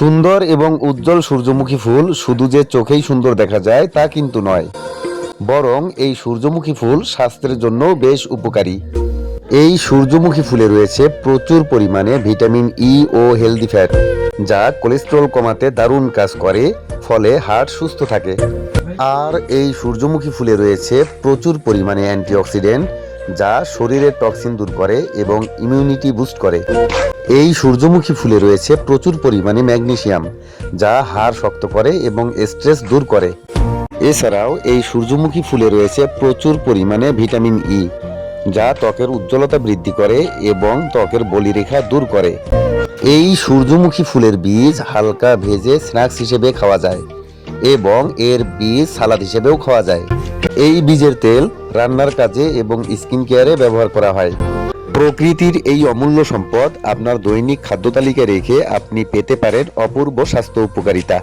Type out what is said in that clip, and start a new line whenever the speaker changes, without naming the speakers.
সুন্দর এবং উজ্জ্বল সূর্যমুখী ফুল শুধু যে চোখেই সুন্দর দেখা যায় তা কিন্তু নয়, বরং এই সূর্যমুখী ফুল স্বাস্থ্যের জন্য বেশ উপকারী। এই সূর্যমুখী ফুলে রয়েছে প্রচুর পরিমাণে ভিটামিন ই ও হেলদি ফ্যাট, যা কোলেস্ট্রল কমাতে দারুণ কাজ করে, ফলে হার্ট সুস্থ থাকে। আর এই সূর্যমুখী ফুলে রয়েছে প্রচুর পরিমাণে অ্যান্টিঅক্সিডেন্ট, যা শরীরের টক্সিন দূর করে এবং ইমিউনিটি বুস্ট করে। এই সূর্যমুখী ফুলে রয়েছে প্রচুর পরিমাণে ম্যাগনেসিয়াম যা হাড় শক্ত করে এবং স্ট্রেস দূর করে। এছাড়াও এই সূর্যমুখী ফুলে রয়েছে প্রচুর পরিমাণে ভিটামিন ই যা ত্বকের উজ্জ্বলতা বৃদ্ধি করে এবং ত্বকের বলিরেখা দূর করে। এই সূর্যমুখী ফুলের বীজ হালকা ভেজে স্ন্যাক্স হিসেবে খাওয়া যায় এবং এর বীজ সালাদ হিসেবেও খাওয়া যায়। এই বীজের তেল রান্নার কাজে এবং স্কিন কেয়ারে ব্যবহার করা হয়। প্রকৃতির এই অমূল্য সম্পদ আপনার দৈনিক খাদ্য তালিকায় রেখে আপনি পেতে পারেন অপূর্ব স্বাস্থ্য উপকারিতা।